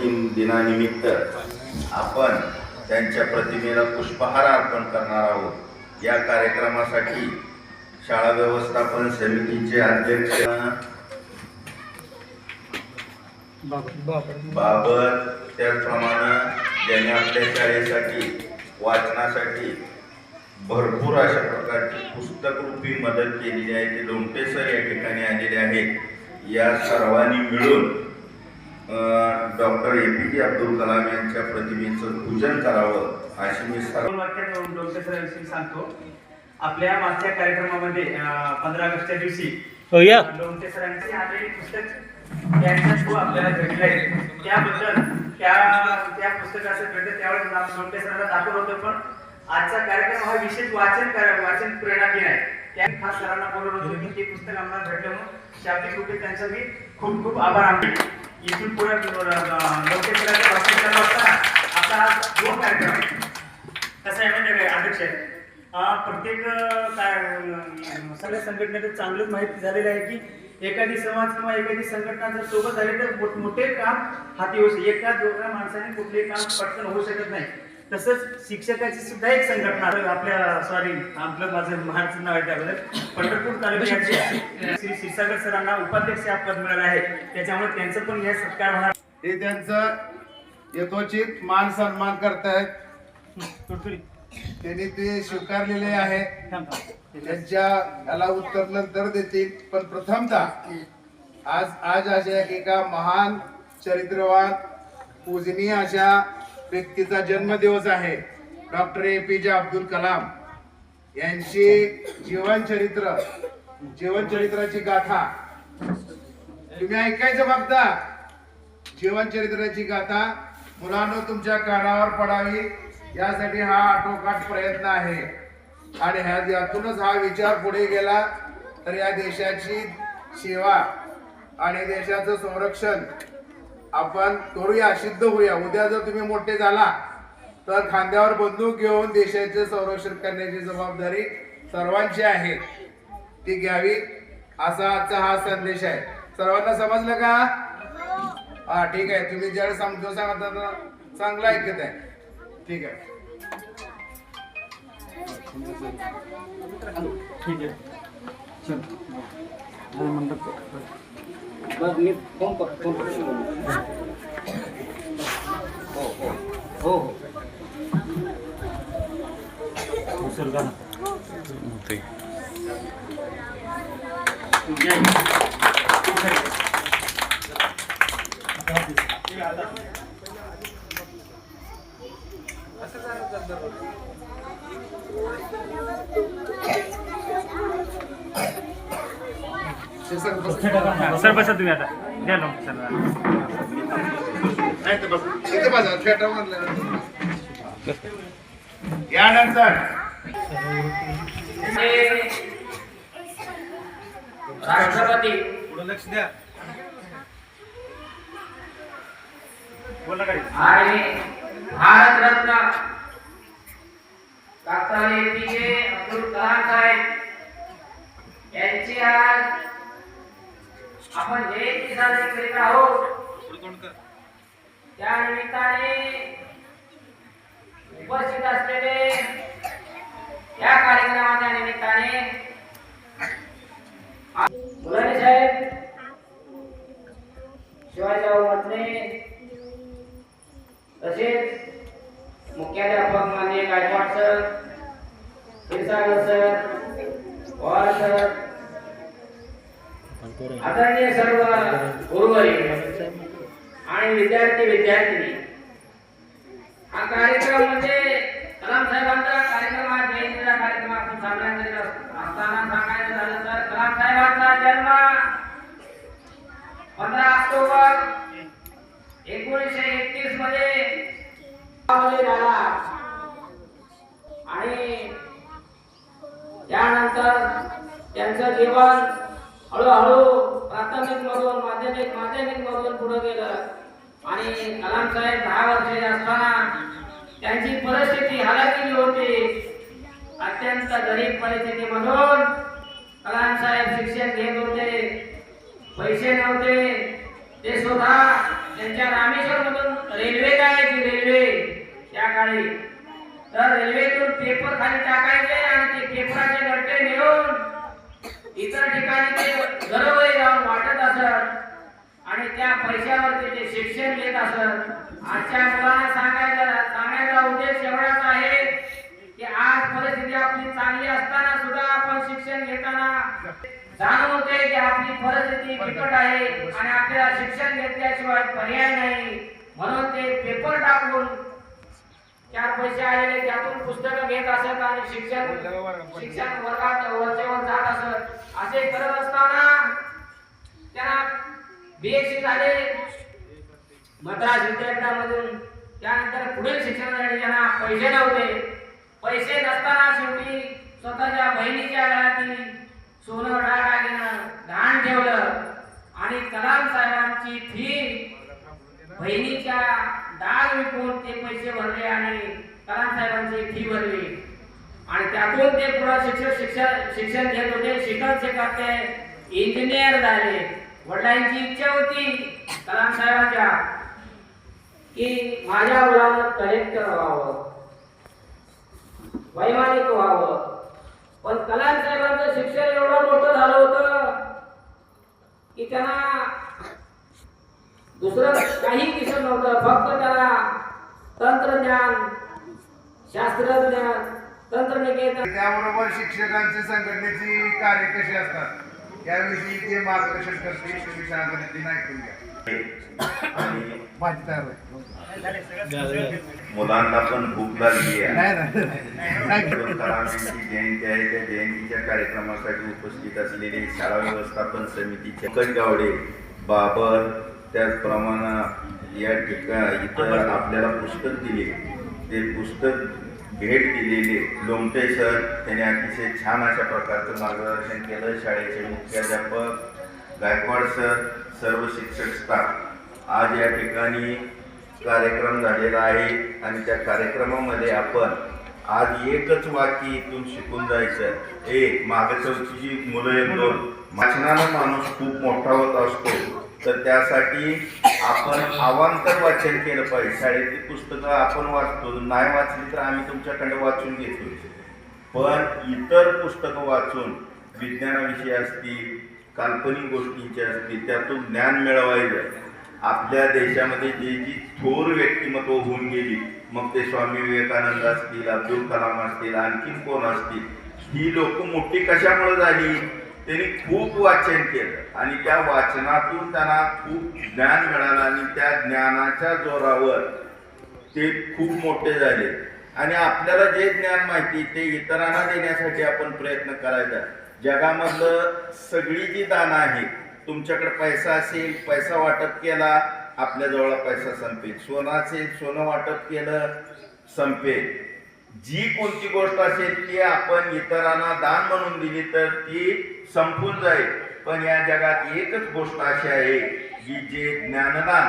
दिन दिनानिमित्त आपण त्यांच्या प्रतिमेला पुष्पहार अर्पण करणार आहोत. या कार्यक्रमासाठी शाळा व्यवस्थापन समितीचे अध्यक्ष बाबर त्याचप्रमाणे ज्यांनी आपल्या शाळेसाठी वाचनासाठी भरपूर अशा प्रकारची पुस्तकरूपी मदत केलेली आहे. ते लोमटे सर या ठिकाणी आलेले आहेत. या सर्वांनी मिळून डॉक्टर ए पी जे अब्दुल कलाम यांच्या प्रतिमेचं पूजन करावं अशी मी सर्व वाक्यात डॉक्टर सरांविषयी सांगतो. आपल्या मागच्या कार्यक्रमामध्ये पंधरा ऑगस्टच्या दिवशी हो सरांची आलेली पुस्तक यांचा शो आपल्याला भेटलाय त्याबद्दल त्या त्या पुस्तकाचं भेटलं त्यावेळेस नाव लोणचे सरांना दाखवलं होतं पण आजचा कार्यक्रम हा विशेष वाचन कर- वाचन प्रेरणा दिन आहे. त्या खास सरांना बोलवलं होतं की ते पुस्तक आम्हाला भेटलं म्हणून. शाब्दिक रुपये त्यांचा मी खूप खूप आभार आम्ही इथून पुढे लोकेश्वराच्या भाषण चालू असताना दोन कार्यक्रम आहे. कसं आहे म्हणजे अध्यक्ष प्रत्येक काय सगळ्या संघटनेचं चांगलंच माहिती झालेलं आहे की एखादी समाज किंवा एखादी संघटना जर सोबत झाली तर मोठ- मोठे काम हाती होऊ शकते. एका दोघा माणसाने कुठलेही काम पटकन होऊ शकत नाही. तसंच शिक्षकाची सुद्धा एक संघटना आपल्या सॉरी आपलं माझं महाराष्ट्र नाव आहे त्याबद्दल. पंढरपूर तालुक्याचे श्री क्षीरसागर सरांना उपाध्यक्ष हा पद मिळालं आहे. त्याच्यामुळे त्यांचं पण हे सत्कार होणार. हे त्यांचं यथोचित मान सन्मान करतायत. त्यांनी ते स्वीकारलेले आहे. त्यांच्या याला उत्तर नंतर देतील पण प्रथमतः आज आज अशा एका महान चरित्रवान पूजनीय अशा व्यक्तीचा जन्मदिवस आहे. डॉक्टर ए पी जे अब्दुल कलाम यांची जीवनचरित्र जीवनचरित्राची गाथा. तुम्ही ऐकायचं बघता? जीवनचरित्राची गाथा मुलांना तुमच्या कानावर पडावी. यासाठी हा आटोकाट प्रयत्न आहे. आणि ह्या यातूनच हा विचार पुढे गेला तर या देशाची सेवा आणि देशाचं संरक्षण आपण करूया सिद्ध होऊया. उद्या जर तुम्ही मोठे झाला तर खांद्यावर बंदूक घेऊन देशाचे संरक्षण करण्याची जबाबदारी सर्वांची आहे. ती घ्यावी असा आजचा हा संदेश आहे. सर्वांना समजलं का? हा. ठीक आहे. तुम्ही ज्यावेळेस समजून सांगता तर चांगलं ऐकत आहे. ठीक आहे. ठीक आहे. बस मी फोन कर फोन करतो हो हो. हो हो. उचल का सर बसा तुम्ही आता. द्या ना सर. यानंतर राष्ट्रपती. बोला काय आणि भारतरत्न डॉक्टर ए पी जे अब्दुल कलाम साहेब यांची आज आपण जे निदान करीत आहोत. त्या निमित्ताने उपस्थित असलेले या कार्यक्रमाच्या निमित्ताने मुलानी साहेब शिवाजीराव मत्रे तसेच मुख्याध्यापक मान्य Gaikwad sir Kshirsagar sir Pawar sir आदरणीय सर्व गुरुवरी आणि विद्यार्थी विद्यार्थी हा कार्यक्रम म्हणजे कलाम साहेबांचा कार्यक्रम हा जयंतीचा कार्यक्रम आपण साजरा करीत असताना सांगायचं झालं तर कलाम साहेबांचा जन्म पंधरा ऑक्टोबर एकोणीसशे एकतीसमध्ये मध्ये झाला. आणि त्यानंतर त्यांचं जीवन हळूहळू प्राथमिक मधून माध्यमिक माध्यमिक मधून पुढे गेलं. आणि कलाम साहेब दहा वर्षे असताना त्यांची परिस्थिती हालाकीची होती. अत्यंत गरीब परिस्थितीमधून कलाम साहेब शिक्षण घेत होते. पैसे नव्हते. ते सुद्धा त्यांच्या रामेश्वर मधून रेल्वे जायची रेल्वे त्या काळी. तर रेल्वेतून पेपर खाली टाकायचे आणि ते पेपराचे गट्टे नेऊन इतर ठिकाणी ते घरोघरी जाऊन वाटत असत आणि त्या पैशावरती ते शिक्षण घेत असत. आजच्या मुलांना सांगायचा सांगायचा उद्देश एवढाच आहे की आज परिस्थिती आपली चांगली असताना सुद्धा आपण शिक्षण घेताना जाणवते की आपली परिस्थिती बिकट आहे आणि आपल्याला शिक्षण घेतल्याशिवाय पर्याय नाही. म्हणून ते पेपर टाकून चार पैसे आलेले त्यातून पुस्तकं घेत असत आणि शिक्षण शिक्षण वर्गात वरचेवर जात असत. असे करत असताना त्यांना बीएससी झाले. मद्रास विद्यापीठामधून त्यानंतर पुढील शिक्षणासाठी त्यांना पैसे नव्हते. पैसे नसताना शेवटी स्वतःच्या बहिणीच्या घरातील सोनं डागागिनं गहाण ठेवलं. आणि कलाम साहेबांची फी बहिणीच्या डाग विकून पैसे भरले आणि कलाम साहेबांची फी भरली आणि त्यातून ते पुढे शिक्षक शिक्षण शिक्षण घेत होते. शिकत शिकत ते इंजिनियर झाले. वडिलांची इच्छा होती कलाम साहेबांच्या की माझ्या मुलानं कलेक्टर व्हावं वैमानिक व्हावं. पण कलाम साहेबांचं शिक्षण एवढं मोठं झालं होतं की त्यांना दुसरं काही दिसत नव्हतं. फक्त त्याला तंत्रज्ञान शास्त्रज्ञान तंत्रनिकेतन. त्याबरोबर शिक्षकांची संघटनेची कार्य कशी असतात? याविषयी ते मार्गदर्शन ऐकून घ्या तयार आहे. मुलांना पण भूक लागली जयंती आहे त्या जयंतीच्या कार्यक्रमासाठी उपस्थित असलेले शाळा व्यवस्थापन समितीचे पंकज गावडे बाबर त्याचप्रमाणे या ठिकाणी इथं आपल्याला पुस्तक दिले. ते पुस्तक भेट दिलेले. लोमटे सर त्यांनी अतिशय छान अशा प्रकारचं मार्गदर्शन केलं. शाळेचे मुख्याध्यापक गायकवाड सर सर्व शिक्षक स्टाफ आज या ठिकाणी कार्यक्रम झालेला आहे आणि त्या कार्यक्रमामध्ये आपण आज एकच वाक्य इथून शिकून जायचं एक मागे चौथीची मुलं एक दोन. वाचनानं माणूस खूप मोठा होत असतो. तर त्यासाठी आपण अवांतर वाचन केलं पाहिजे. शाळेतली पुस्तकं आपण वाचतो नाही वाचली तर आम्ही तुमच्याकडे वाचून घेतो पण इतर पुस्तकं वाचून विज्ञानाविषयी असतील काल्पनिक गोष्टींची असतील त्यातून ज्ञान मिळवायचं आपल्या देशामध्ये जे जी थोर व्यक्तिमत्व होऊन गेली मग ते स्वामी विवेकानंद असतील अब्दुल कलाम असतील आणखीन कोण असतील? ही लोक मोठी कशामुळे झाली? त्यांनी खूप वाचन केलं. आणि त्या वाचनातून त्यांना खूप ज्ञान मिळालं आणि त्या ज्ञानाच्या जोरावर ते खूप मोठे झाले. आणि आपल्याला जे ज्ञान माहिती ते इतरांना देण्यासाठी आपण प्रयत्न करायचा. जगामधलं सगळी जी दानं आहे तुमच्याकडे पैसा असेल पैसा वाटप केला आपल्याजवळ पैसा संपेल. सोनं असेल सोनं वाटप केलं संपेल. जी कोणती गोष्ट असेल ती आपण इतरांना दान म्हणून दिली तर ती संपून जाईल. पण या जगात एकच गोष्ट अशी आहे की जे ज्ञानदान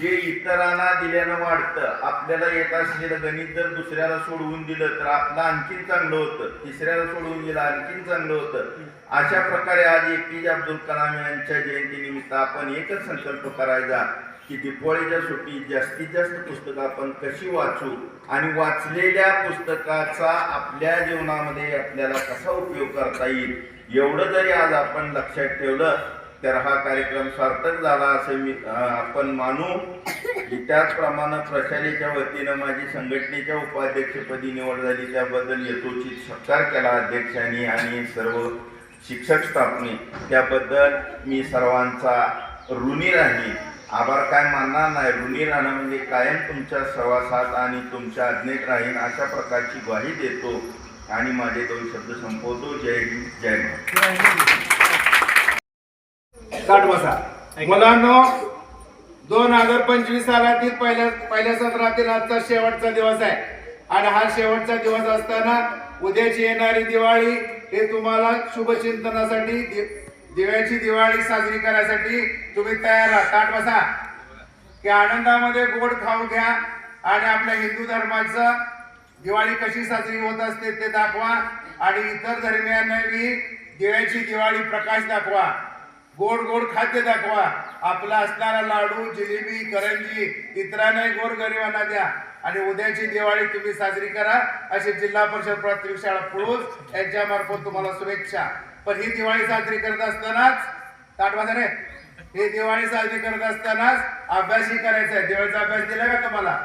जे इतरांना दिल्यानं वाढतं आपल्याला येत असलेलं गणित जर दुसऱ्याला सोडवून दिलं तर आपलं आणखीन चांगलं होतं. तिसऱ्याला सोडवून दिलं आणखीन चांगलं होतं. अशा प्रकारे आज ए पी जे अब्दुल कलाम यांच्या जयंतीनिमित्त आपण एकच संकल्प करायचा की दिवाळीच्या सुट्टीत जास्तीत जास्त पुस्तकं आपण कशी वाचू आणि वाचलेल्या पुस्तकाचा आपल्या जीवनामध्ये आपल्याला कसा उपयोग करता येईल एवढं जरी आज आपण लक्षात ठेवलं तर हा कार्यक्रम सार्थक झाला असं मी आपण मानू. त्याचप्रमाणे प्रशालेच्या वतीनं माझी संघटनेच्या उपाध्यक्षपदी निवड झाली. त्याबद्दल यथोचित सत्कार केला अध्यक्षांनी आणि सर्व शिक्षक स्थापने त्याबद्दल मी सर्वांचा ऋणी राहील आभार काय मानणार नाही. ऋणी राहणं म्हणजे कायम तुमच्या सहवासात आणि तुमच्या आज्ञेत राहीन अशा प्रकारची ग्वाही देतो. आणि माझे दोन शब्द संपवतो. जय हिंद जय महाराष्ट्र. ताट बसा. मुलांनो दोन हजार पंचवीस सालातील पहिल्या पहिल्या सत्रातील आजचा शेवटचा दिवस आहे. आणि हा शेवटचा दिवस असताना उद्याची येणारी दिवाळी हे तुम्हाला शुभचिंतनासाठी दि- दिव्याची दिवाळी साजरी करण्यासाठी तुम्ही तयार राहा. ताट बसा. की आनंदामध्ये गोड खाऊ घ्या आणि आपल्या हिंदू धर्माचं दिवाळी कशी साजरी होत असते ते दाखवा आणि इतर धर्मियांनाही दिव्याची दिवाळी प्रकाश दाखवा. गोड गोड खाद्य दाखवा. आपला असणारा लाडू जिलेबी करंजी इतरांनाही गोरगरिबांना द्या. आणि उद्याची दिवाळी तुम्ही साजरी करा अशी जिल्हा परिषद प्राथमिक शाळा पुळूस यांच्या मार्फत तुम्हाला शुभेच्छा. पण ही दिवाळी साजरी करत असतानाच ताटवाजा रे ही दिवाळी साजरी करत असतानाच अभ्यासही करायचा आहे. दिवाळीचा अभ्यास दिला का तुम्हाला?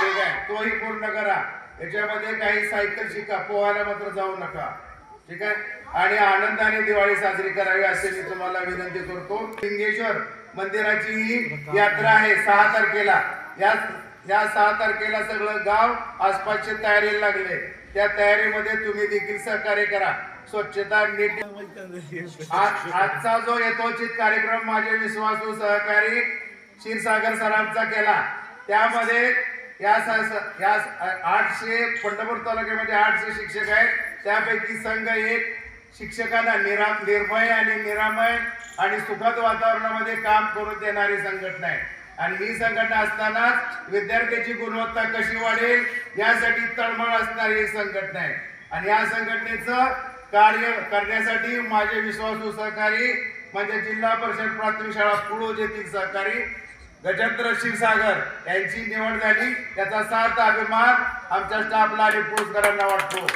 ठीक आहे. तोही पूर्ण करा. याच्यामध्ये काही सायकल शिका पोहायला मात्र जाऊ नका. ठीक आहे? आणि आनंदाने दिवाळी साजरी करावी असे मी तुम्हाला विनंती करतो. लिंगेश्वर मंदिराची ही यात्रा आहे सहा तारखेला. या या सहा तारखेला सगळं गाव आसपासचे तयारीला लागले. त्या तयारीमध्ये तुम्ही देखील सहकार्य करा. स्वच्छता नीट आज- आजचा जो यथोचित कार्यक्रम माझे विश्वासू सहकारी क्षीरसागर सरांचा केला त्यामध्ये या या आठशे पंढरपूर तालुक्यामध्ये आठशे शिक्षक आहेत. त्यापैकी संघ एक शिक्षकांना निरा निर्भय आणि निरामय आणि सुखद वातावरणामध्ये काम करून देणारी संघटना आहे. आणि ही संघटना असतानाच विद्यार्थ्याची गुणवत्ता कशी वाढेल यासाठी तळमळ असणारी ही संघटना आहे. आणि या संघटनेचं कार्य करण्यासाठी माझे विश्वासू सहकारी म्हणजे जिल्हा परिषद प्राथमिक शाळा पुळोज येथील सहकारी गजेंद्र क्षीरसागर यांची निवड झाली. त्याचा सार्थ अभिमान आमच्या स्टाफला आणि पुरस्कारांना वाटतो.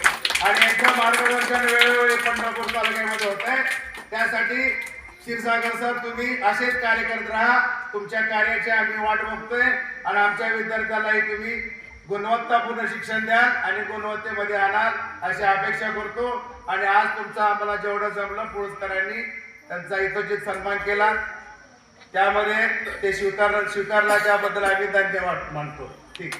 आणि यांचं मार्गदर्शन वेळोवेळी पंढरपूर तालुक्यामध्ये होत आहे. त्यासाठी क्षीरसागर सर तुम्ही असेच कार्य करत राहा. तुमच्या कार्याची आम्ही वाट बघतोय. आणि आमच्या विद्यार्थ्यालाही तुम्ही गुणवत्तापूर्ण शिक्षण द्याल आणि गुणवत्तेमध्ये आणाल अशी अपेक्षा करतो. आणि आज तुमचा आम्हाला जेवढं जमलं पुरस्कारांनी त्यांचा यथोचित सन्मान केला. त्यामध्ये ते स्वीकार स्वीकारला त्याबद्दल आम्ही धन्यवाद मानतो. ठीक.